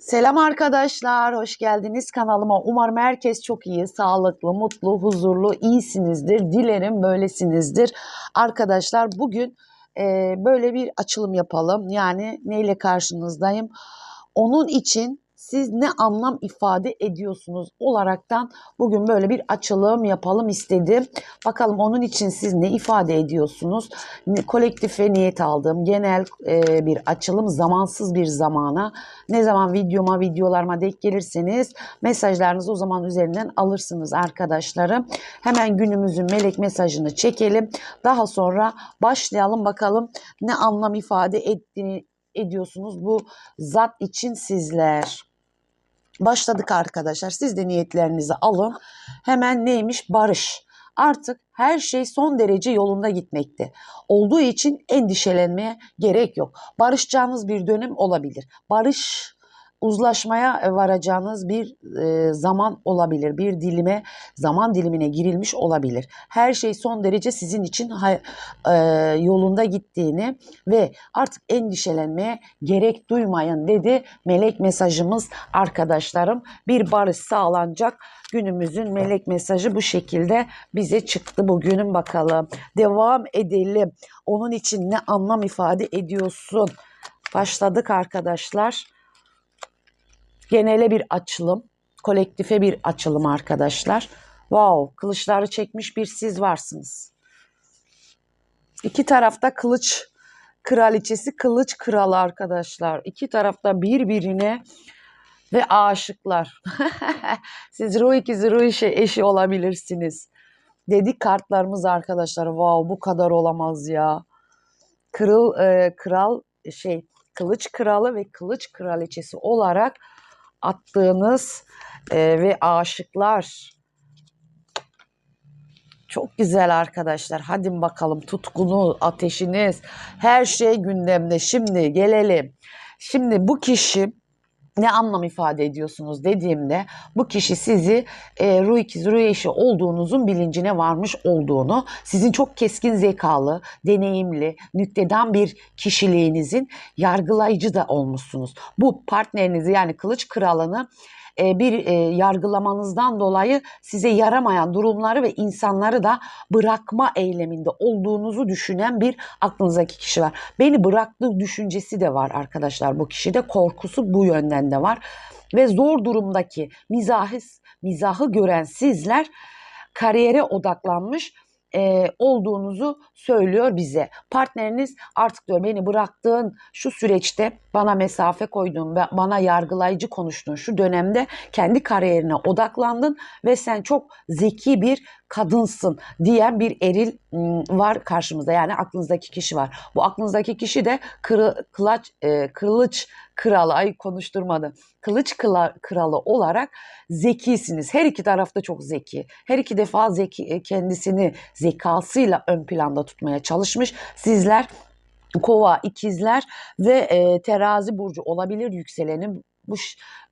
Selam arkadaşlar, hoş geldiniz kanalıma. Umarım herkes çok iyi, sağlıklı, mutlu, huzurlu, iyisinizdir. Dilerim böylesinizdir. Arkadaşlar bugün e, böyle bir açılım yapalım. Yani neyle karşınızdayım? Onun için siz ne anlam ifade ediyorsunuz olaraktan bugün böyle bir açılım yapalım istedim. Bakalım onun için siz ne ifade ediyorsunuz? Kolektife niyet aldım. Genel e, bir açılım, zamansız bir zamana. Ne zaman videoma, videolarıma denk gelirseniz mesajlarınızı o zaman üzerinden alırsınız arkadaşlarım. Hemen günümüzün melek mesajını çekelim. Daha sonra başlayalım bakalım ne anlam ifade ettiğini ediyorsunuz bu zat için sizler. Başladık arkadaşlar. Siz de niyetlerinizi alın. Hemen neymiş? Barış. Artık her şey son derece yolunda gitmekte. Olduğu için endişelenmeye gerek yok. Barışacağınız bir dönem olabilir. Barış uzlaşmaya varacağınız bir e, zaman olabilir. Bir dilime, zaman dilimine girilmiş olabilir. Her şey son derece sizin için e, yolunda gittiğini ve artık endişelenmeye gerek duymayın dedi melek mesajımız arkadaşlarım. Bir barış sağlanacak. Günümüzün melek mesajı bu şekilde bize çıktı bugünün bakalım. Devam edelim. Onun için ne anlam ifade ediyorsun? Başladık arkadaşlar. Genele bir açılım, kolektife bir açılım arkadaşlar. Wow, kılıçları çekmiş bir siz varsınız. İki tarafta kılıç kraliçesi, kılıç kralı arkadaşlar. İki tarafta birbirine ve aşıklar. Siz ruh ikizi, ruh eşi, eşi olabilirsiniz. Dedik kartlarımız arkadaşlar. Wow, bu kadar olamaz ya. Kırıl, e, kral şey, kılıç kralı ve kılıç kraliçesi olarak attığınız e, ve aşıklar. Çok güzel arkadaşlar. Hadi bakalım tutkunu, ateşiniz, her şey gündemde. Şimdi gelelim. Şimdi bu kişi ne anlam ifade ediyorsunuz dediğimde bu kişi sizi e, ruh ikiz, ruh eşi olduğunuzun bilincine varmış olduğunu, sizin çok keskin zekalı, deneyimli, nüktedan bir kişiliğinizin yargılayıcı da olmuşsunuz. Bu partnerinizi yani kılıç kralını bir e, yargılamanızdan dolayı size yaramayan durumları ve insanları da bırakma eyleminde olduğunuzu düşünen bir aklınızdaki kişi var. Beni bıraktığı düşüncesi de var arkadaşlar bu kişide. Korkusu bu yönden de var. Ve zor durumdaki mizahı, mizahı gören sizler kariyere odaklanmış e, olduğunuzu söylüyor bize. Partneriniz artık diyor beni bıraktığın şu süreçte bana mesafe koyduğun ve bana yargılayıcı konuştuğun şu dönemde kendi kariyerine odaklandın ve sen çok zeki bir kadınsın diyen bir eril var karşımızda. Yani aklınızdaki kişi var. Bu aklınızdaki kişi de kırı, kılaç, e, kılıç kralı, ay konuşturmadı. Kılıç kıla- kralı olarak zekisiniz. Her iki tarafta çok zeki. Her iki defa zeki, e, kendisini zekasıyla ön planda tutmaya çalışmış. Sizler kova, ikizler ve e, terazi burcu olabilir yükselenin bu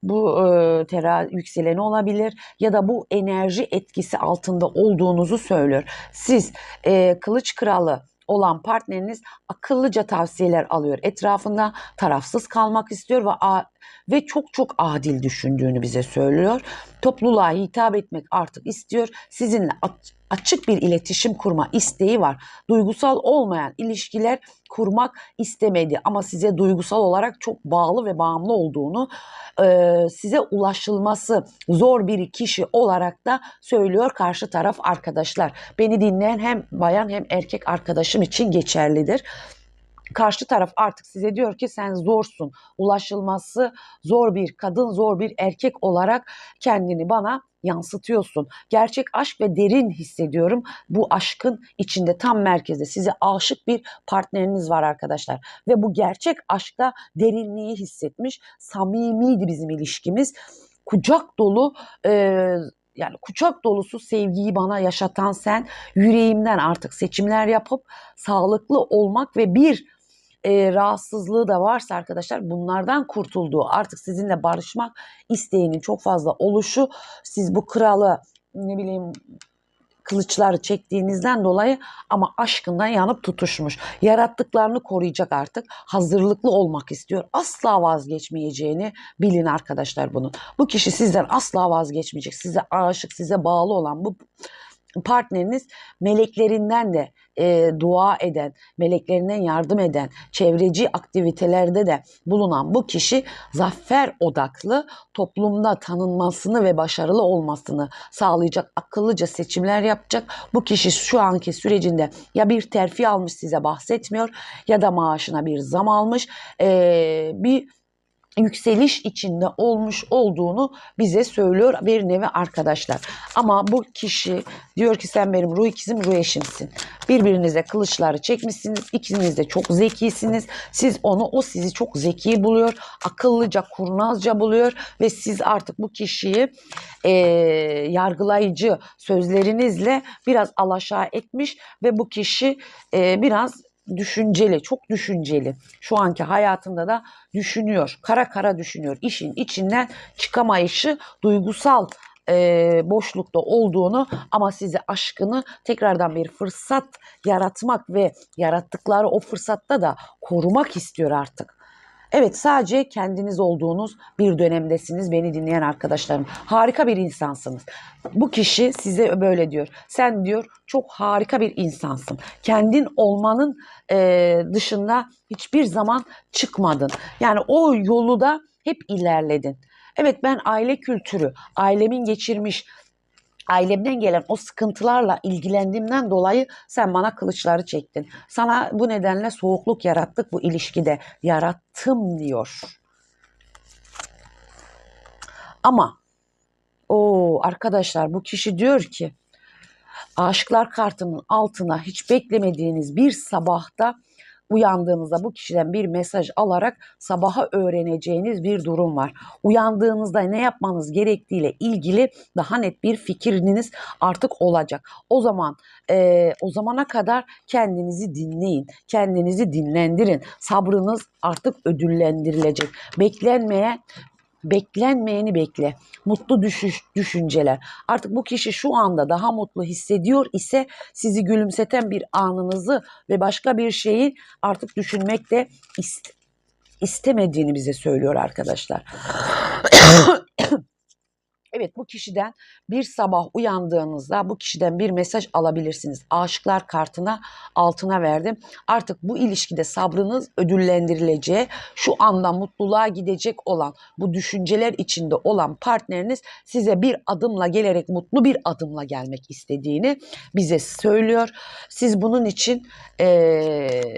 bu e, tera yükseleni olabilir ya da bu enerji etkisi altında olduğunuzu söylüyor. Siz e, kılıç kralı olan partneriniz akıllıca tavsiyeler alıyor. Etrafında tarafsız kalmak istiyor ve ve çok çok adil düşündüğünü bize söylüyor. Topluluğa hitap etmek artık istiyor. Sizinle açık bir iletişim kurma isteği var. Duygusal olmayan ilişkiler kurmak istemedi ama size duygusal olarak çok bağlı ve bağımlı olduğunu e, size ulaşılması zor bir kişi olarak da söylüyor karşı taraf arkadaşlar. Beni dinleyen hem bayan hem erkek arkadaşım için geçerlidir. Karşı taraf artık size diyor ki sen zorsun. Ulaşılması zor bir kadın, zor bir erkek olarak kendini bana yansıtıyorsun. Gerçek aşk ve derin hissediyorum. Bu aşkın içinde tam merkezde size aşık bir partneriniz var arkadaşlar. Ve bu gerçek aşkta derinliği hissetmiş. Samimiydi bizim ilişkimiz. Kucak dolu e, yani kucak dolusu sevgiyi bana yaşatan sen yüreğimden artık seçimler yapıp sağlıklı olmak ve bir e, rahatsızlığı da varsa arkadaşlar bunlardan kurtulduğu artık sizinle barışmak isteğinin çok fazla oluşu siz bu kralı ne bileyim kılıçları çektiğinizden dolayı ama aşkından yanıp tutuşmuş. Yarattıklarını koruyacak artık. Hazırlıklı olmak istiyor. Asla vazgeçmeyeceğini bilin arkadaşlar bunun. Bu kişi sizden asla vazgeçmeyecek. Size aşık, size bağlı olan bu partneriniz meleklerinden de e, dua eden, meleklerinden yardım eden, çevreci aktivitelerde de bulunan bu kişi zafer odaklı toplumda tanınmasını ve başarılı olmasını sağlayacak akıllıca seçimler yapacak. Bu kişi şu anki sürecinde ya bir terfi almış size bahsetmiyor ya da maaşına bir zam almış. E, bir yükseliş içinde olmuş olduğunu bize söylüyor bir nevi arkadaşlar. Ama bu kişi diyor ki sen benim ruh ikizim, ruh eşimsin. Birbirinize kılıçları çekmişsiniz. İkiniz de çok zekisiniz. Siz onu, o sizi çok zeki buluyor. Akıllıca, kurnazca buluyor ve siz artık bu kişiyi e, yargılayıcı sözlerinizle biraz alaşağı etmiş ve bu kişi e, biraz düşünceli, çok düşünceli. Şu anki hayatında da düşünüyor, kara kara düşünüyor. İşin içinden çıkamayışı duygusal e, boşlukta olduğunu ama size aşkını tekrardan bir fırsat yaratmak ve yarattıkları o fırsatta da korumak istiyor artık. Evet sadece kendiniz olduğunuz bir dönemdesiniz beni dinleyen arkadaşlarım. Harika bir insansınız. Bu kişi size böyle diyor. Sen diyor çok harika bir insansın. Kendin olmanın e, dışında hiçbir zaman çıkmadın. Yani o yolu da hep ilerledin. Evet ben aile kültürü, ailemin geçirmiş ailemden gelen o sıkıntılarla ilgilendiğimden dolayı sen bana kılıçları çektin. Sana bu nedenle soğukluk yarattık bu ilişkide. Yarattım diyor. Ama o arkadaşlar bu kişi diyor ki aşıklar kartının altına hiç beklemediğiniz bir sabahta uyandığınızda bu kişiden bir mesaj alarak sabaha öğreneceğiniz bir durum var. Uyandığınızda ne yapmanız gerektiğiyle ilgili daha net bir fikriniz artık olacak. O zaman e, o zamana kadar kendinizi dinleyin, kendinizi dinlendirin. Sabrınız artık ödüllendirilecek. Beklenmeyen beklenmeyeni bekle. Mutlu düşüş, düşünceler. Artık bu kişi şu anda daha mutlu hissediyor ise sizi gülümseten bir anınızı ve başka bir şeyi artık düşünmek de ist istemediğini bize söylüyor arkadaşlar. Evet bu kişiden bir sabah uyandığınızda bu kişiden bir mesaj alabilirsiniz. Aşıklar kartına altına verdim. Artık bu ilişkide sabrınız ödüllendirileceği, şu anda mutluluğa gidecek olan, bu düşünceler içinde olan partneriniz size bir adımla gelerek mutlu bir adımla gelmek istediğini bize söylüyor. Siz bunun için ee,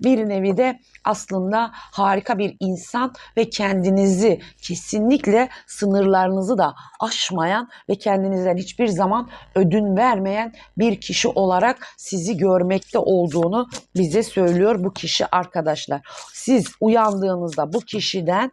bir nevi de aslında harika bir insan ve kendinizi kesinlikle sınırlarınızı da aşmayan ve kendinizden hiçbir zaman ödün vermeyen bir kişi olarak sizi görmekte olduğunu bize söylüyor bu kişi arkadaşlar. Siz uyandığınızda bu kişiden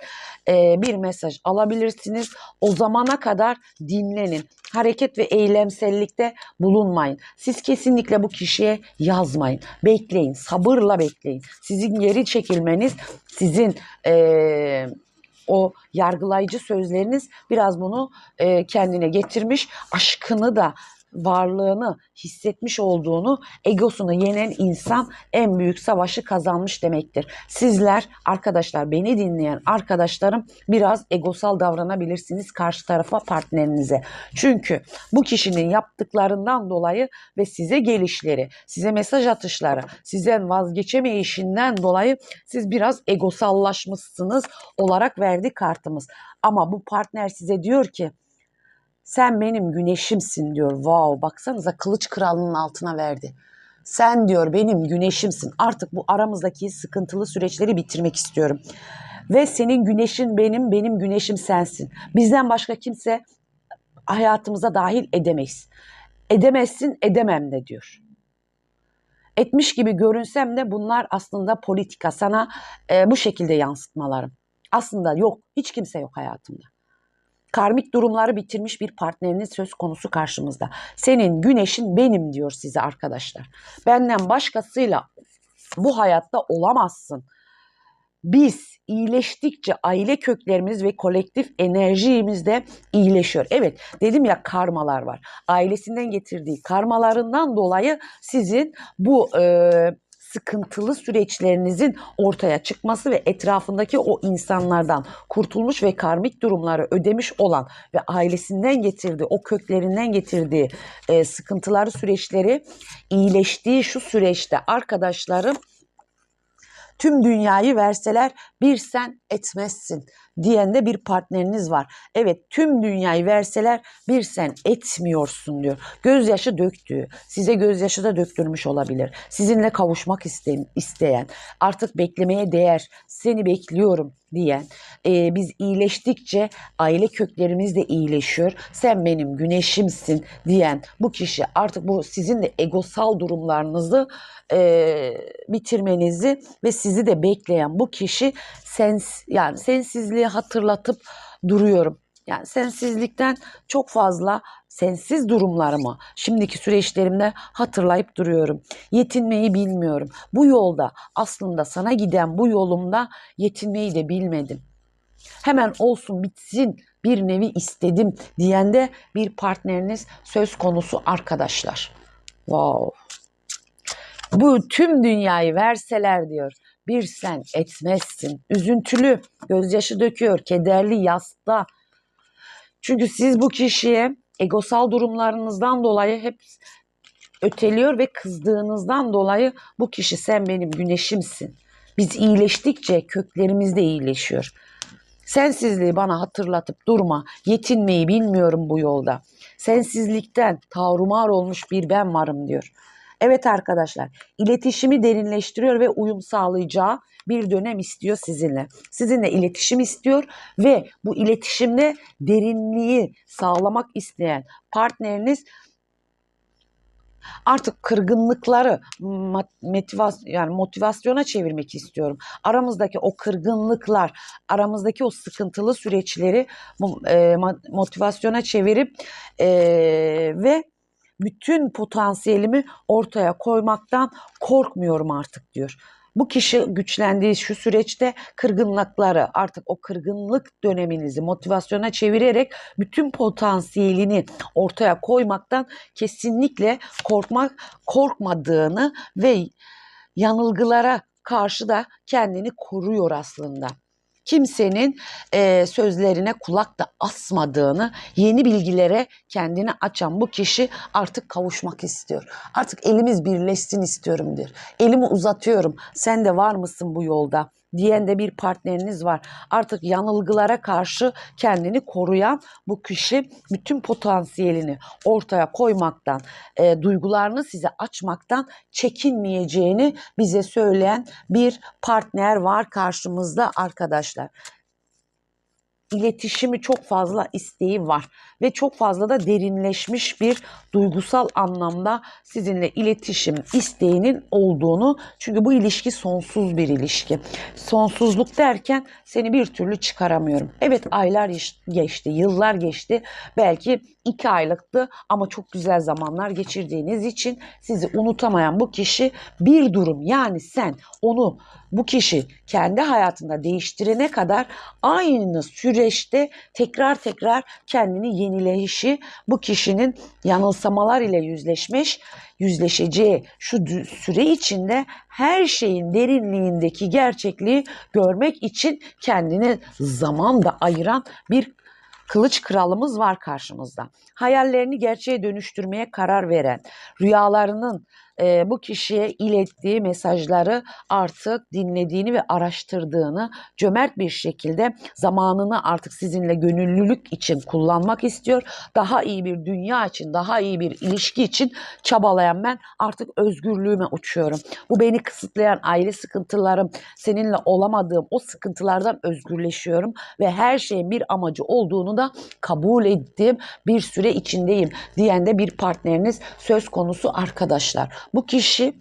e, bir mesaj alabilirsiniz. O zamana kadar dinlenin. Hareket ve eylemsellikte bulunmayın. Siz kesinlikle bu kişiye yazmayın. Bekleyin. Sabırla bekleyin. Sizin geri çekilmeniz, sizin eee o yargılayıcı sözleriniz biraz bunu e, kendine getirmiş. Aşkını da varlığını hissetmiş olduğunu, egosunu yenen insan en büyük savaşı kazanmış demektir. Sizler arkadaşlar beni dinleyen arkadaşlarım biraz egosal davranabilirsiniz karşı tarafa partnerinize. Çünkü bu kişinin yaptıklarından dolayı ve size gelişleri, size mesaj atışları, sizden vazgeçemeyişinden dolayı siz biraz egosallaşmışsınız olarak verdi kartımız. Ama bu partner size diyor ki sen benim güneşimsin diyor. Wow baksanıza kılıç kralının altına verdi. Sen diyor benim güneşimsin. Artık bu aramızdaki sıkıntılı süreçleri bitirmek istiyorum. Ve senin güneşin benim, benim güneşim sensin. Bizden başka kimse hayatımıza dahil edemeyiz. Edemezsin, edemem de diyor. Etmiş gibi görünsem de bunlar aslında politika. Sana e, bu şekilde yansıtmalarım. Aslında yok, hiç kimse yok hayatımda karmik durumları bitirmiş bir partneriniz söz konusu karşımızda. Senin güneşin benim diyor size arkadaşlar. Benden başkasıyla bu hayatta olamazsın. biz iyileştikçe aile köklerimiz ve kolektif enerjimiz de iyileşiyor. Evet dedim ya karmalar var. Ailesinden getirdiği karmalarından dolayı sizin bu e, sıkıntılı süreçlerinizin ortaya çıkması ve etrafındaki o insanlardan kurtulmuş ve karmik durumları ödemiş olan ve ailesinden getirdiği, o köklerinden getirdiği e, sıkıntıları, süreçleri iyileştiği şu süreçte arkadaşlarım tüm dünyayı verseler bir sen etmezsin diyen de bir partneriniz var. Evet tüm dünyayı verseler bir sen etmiyorsun diyor. Gözyaşı döktüğü, size gözyaşı da döktürmüş olabilir. Sizinle kavuşmak isteyen, artık beklemeye değer, seni bekliyorum diyen, e, biz iyileştikçe aile köklerimiz de iyileşiyor. Sen benim güneşimsin diyen bu kişi artık bu sizin de egosal durumlarınızı e, bitirmenizi ve sizi de bekleyen bu kişi sens yani sensizliği hatırlatıp duruyorum. Yani sensizlikten çok fazla sensiz durumlarımı şimdiki süreçlerimde hatırlayıp duruyorum. Yetinmeyi bilmiyorum. Bu yolda aslında sana giden bu yolumda yetinmeyi de bilmedim. Hemen olsun bitsin bir nevi istedim diyen de bir partneriniz söz konusu arkadaşlar. Wow. Bu tüm dünyayı verseler diyor. Bir sen etmezsin. Üzüntülü, gözyaşı döküyor, kederli, yasta. Çünkü siz bu kişiye egosal durumlarınızdan dolayı hep öteliyor ve kızdığınızdan dolayı bu kişi sen benim güneşimsin. Biz iyileştikçe köklerimiz de iyileşiyor. Sensizliği bana hatırlatıp durma. Yetinmeyi bilmiyorum bu yolda. Sensizlikten tavrumar olmuş bir ben varım diyor. Evet arkadaşlar, iletişimi derinleştiriyor ve uyum sağlayacağı bir dönem istiyor sizinle. Sizinle iletişim istiyor ve bu iletişimde derinliği sağlamak isteyen partneriniz artık kırgınlıkları yani motivasyona çevirmek istiyorum. Aramızdaki o kırgınlıklar, aramızdaki o sıkıntılı süreçleri e, motivasyona çevirip e, ve bütün potansiyelimi ortaya koymaktan korkmuyorum artık diyor. Bu kişi güçlendiği şu süreçte kırgınlıkları artık o kırgınlık döneminizi motivasyona çevirerek bütün potansiyelini ortaya koymaktan kesinlikle korkmak korkmadığını ve yanılgılara karşı da kendini koruyor aslında kimsenin e, sözlerine kulak da asmadığını, yeni bilgilere kendini açan bu kişi artık kavuşmak istiyor. Artık elimiz birleşsin istiyorum diyor. Elimi uzatıyorum. Sen de var mısın bu yolda? Diyen de bir partneriniz var. Artık yanılgılara karşı kendini koruyan bu kişi bütün potansiyelini ortaya koymaktan, e, duygularını size açmaktan çekinmeyeceğini bize söyleyen bir partner var karşımızda arkadaşlar iletişimi çok fazla isteği var ve çok fazla da derinleşmiş bir duygusal anlamda sizinle iletişim isteğinin olduğunu çünkü bu ilişki sonsuz bir ilişki. Sonsuzluk derken seni bir türlü çıkaramıyorum. Evet aylar geçti, yıllar geçti. Belki iki aylıktı ama çok güzel zamanlar geçirdiğiniz için sizi unutamayan bu kişi bir durum. Yani sen onu bu kişi kendi hayatında değiştirene kadar aynı süreçte tekrar tekrar kendini yenileyişi bu kişinin yanılsamalar ile yüzleşmiş, yüzleşeceği şu süre içinde her şeyin derinliğindeki gerçekliği görmek için kendine zaman da ayıran bir kılıç kralımız var karşımızda. Hayallerini gerçeğe dönüştürmeye karar veren, rüyalarının e, bu kişiye ilettiği mesajları artık dinlediğini ve araştırdığını cömert bir şekilde zamanını artık sizinle gönüllülük için kullanmak istiyor. Daha iyi bir dünya için, daha iyi bir ilişki için çabalayan ben artık özgürlüğüme uçuyorum. Bu beni kısıtlayan aile sıkıntılarım, seninle olamadığım o sıkıntılardan özgürleşiyorum ve her şeyin bir amacı olduğunu da kabul ettiğim bir süre içindeyim diyen de bir partneriniz söz konusu arkadaşlar. Bu kişi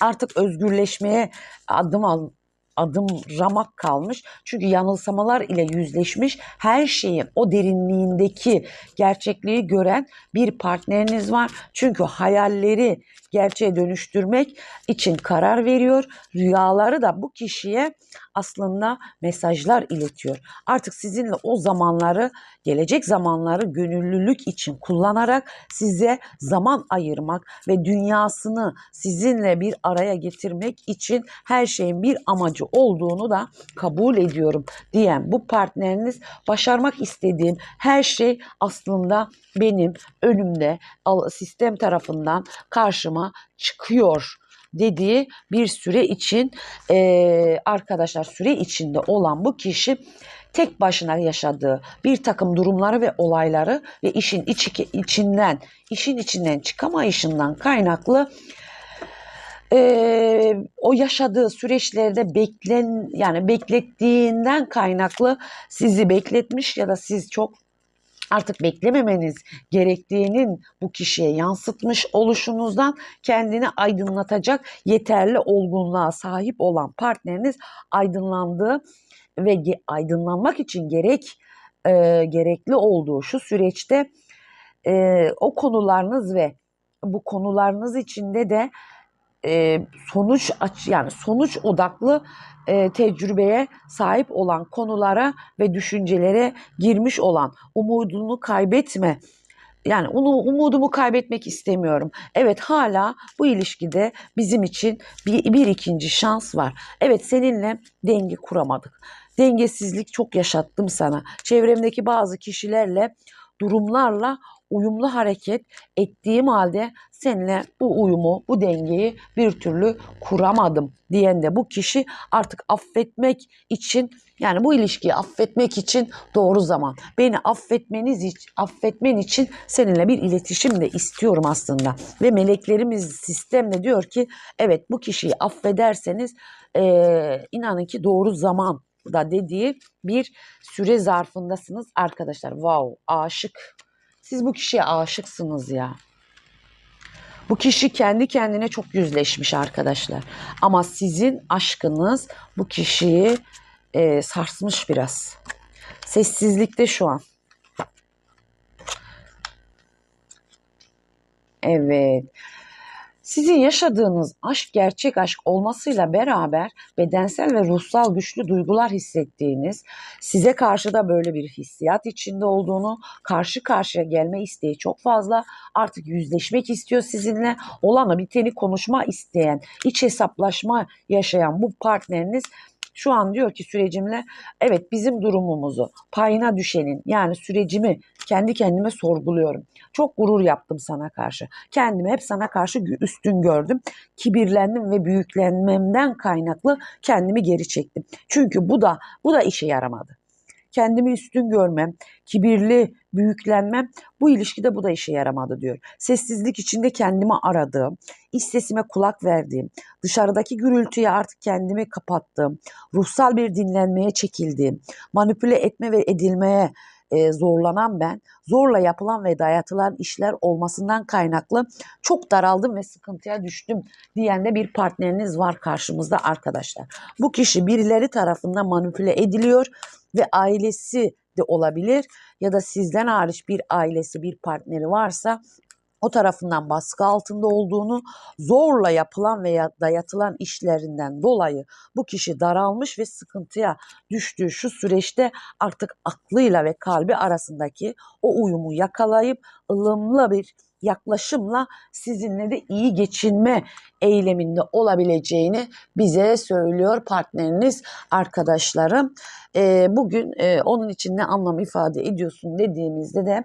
artık özgürleşmeye adım al, adım ramak kalmış. Çünkü yanılsamalar ile yüzleşmiş her şeyin o derinliğindeki gerçekliği gören bir partneriniz var. Çünkü hayalleri gerçeğe dönüştürmek için karar veriyor. Rüyaları da bu kişiye aslında mesajlar iletiyor. Artık sizinle o zamanları, gelecek zamanları gönüllülük için kullanarak size zaman ayırmak ve dünyasını sizinle bir araya getirmek için her şeyin bir amacı olduğunu da kabul ediyorum diyen bu partneriniz başarmak istediğim her şey aslında benim önümde sistem tarafından karşıma çıkıyor dediği bir süre için eee, arkadaşlar süre içinde olan bu kişi tek başına yaşadığı bir takım durumları ve olayları ve işin içi, içinden işin içinden çıkamayışından kaynaklı eee, o yaşadığı süreçlerde beklen yani beklettiğinden kaynaklı sizi bekletmiş ya da siz çok artık beklememeniz gerektiğinin bu kişiye yansıtmış oluşunuzdan kendini aydınlatacak yeterli olgunluğa sahip olan partneriniz aydınlandığı ve aydınlanmak için gerek e, gerekli olduğu şu süreçte e, o konularınız ve bu konularınız içinde de e, sonuç aç yani sonuç odaklı e, tecrübeye sahip olan konulara ve düşüncelere girmiş olan umudunu kaybetme yani onu umudumu kaybetmek istemiyorum. Evet hala bu ilişkide bizim için bir, bir ikinci şans var. Evet seninle denge kuramadık. Dengesizlik çok yaşattım sana. Çevremdeki bazı kişilerle, durumlarla uyumlu hareket ettiğim halde seninle bu uyumu, bu dengeyi bir türlü kuramadım diyen de bu kişi artık affetmek için yani bu ilişkiyi affetmek için doğru zaman. Beni affetmeniz için, affetmen için seninle bir iletişim de istiyorum aslında. Ve meleklerimiz sistemle diyor ki evet bu kişiyi affederseniz eee inanın ki doğru zaman da dediği bir süre zarfındasınız arkadaşlar. Wow aşık. Siz bu kişiye aşıksınız ya. Bu kişi kendi kendine çok yüzleşmiş arkadaşlar. Ama sizin aşkınız bu kişiyi e, sarsmış biraz. Sessizlikte şu an. Evet. Sizin yaşadığınız aşk gerçek aşk olmasıyla beraber bedensel ve ruhsal güçlü duygular hissettiğiniz, size karşı da böyle bir hissiyat içinde olduğunu, karşı karşıya gelme isteği çok fazla, artık yüzleşmek istiyor sizinle, olanı biteni konuşma isteyen, iç hesaplaşma yaşayan bu partneriniz şu an diyor ki sürecimle evet bizim durumumuzu payına düşenin yani sürecimi kendi kendime sorguluyorum. Çok gurur yaptım sana karşı. Kendimi hep sana karşı üstün gördüm. Kibirlendim ve büyüklenmemden kaynaklı kendimi geri çektim. Çünkü bu da bu da işe yaramadı. Kendimi üstün görmem, kibirli büyüklenmem bu ilişkide bu da işe yaramadı diyor. Sessizlik içinde kendimi aradığım, iç sesime kulak verdiğim, dışarıdaki gürültüye artık kendimi kapattığım, ruhsal bir dinlenmeye çekildiğim, manipüle etme ve edilmeye e, zorlanan ben, zorla yapılan ve dayatılan işler olmasından kaynaklı çok daraldım ve sıkıntıya düştüm diyen de bir partneriniz var karşımızda arkadaşlar. Bu kişi birileri tarafından manipüle ediliyor ve ailesi de olabilir ya da sizden hariç bir ailesi, bir partneri varsa o tarafından baskı altında olduğunu, zorla yapılan veya dayatılan işlerinden dolayı bu kişi daralmış ve sıkıntıya düştüğü şu süreçte artık aklıyla ve kalbi arasındaki o uyumu yakalayıp ılımlı bir yaklaşımla sizinle de iyi geçinme eyleminde olabileceğini bize söylüyor partneriniz arkadaşlarım. E, bugün e, onun için ne anlam ifade ediyorsun dediğimizde de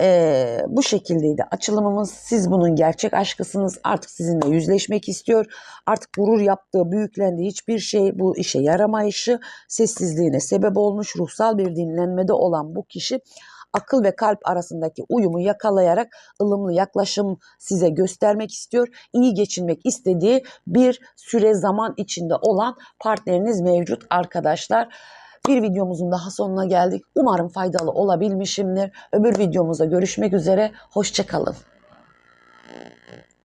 e, bu şekildeydi açılımımız. Siz bunun gerçek aşkısınız. Artık sizinle yüzleşmek istiyor. Artık gurur yaptığı, büyüklendiği hiçbir şey bu işe yaramayışı sessizliğine sebep olmuş. Ruhsal bir dinlenmede olan bu kişi akıl ve kalp arasındaki uyumu yakalayarak ılımlı yaklaşım size göstermek istiyor. İyi geçinmek istediği bir süre zaman içinde olan partneriniz mevcut arkadaşlar. Bir videomuzun daha sonuna geldik. Umarım faydalı olabilmişimdir. Öbür videomuzda görüşmek üzere. Hoşçakalın.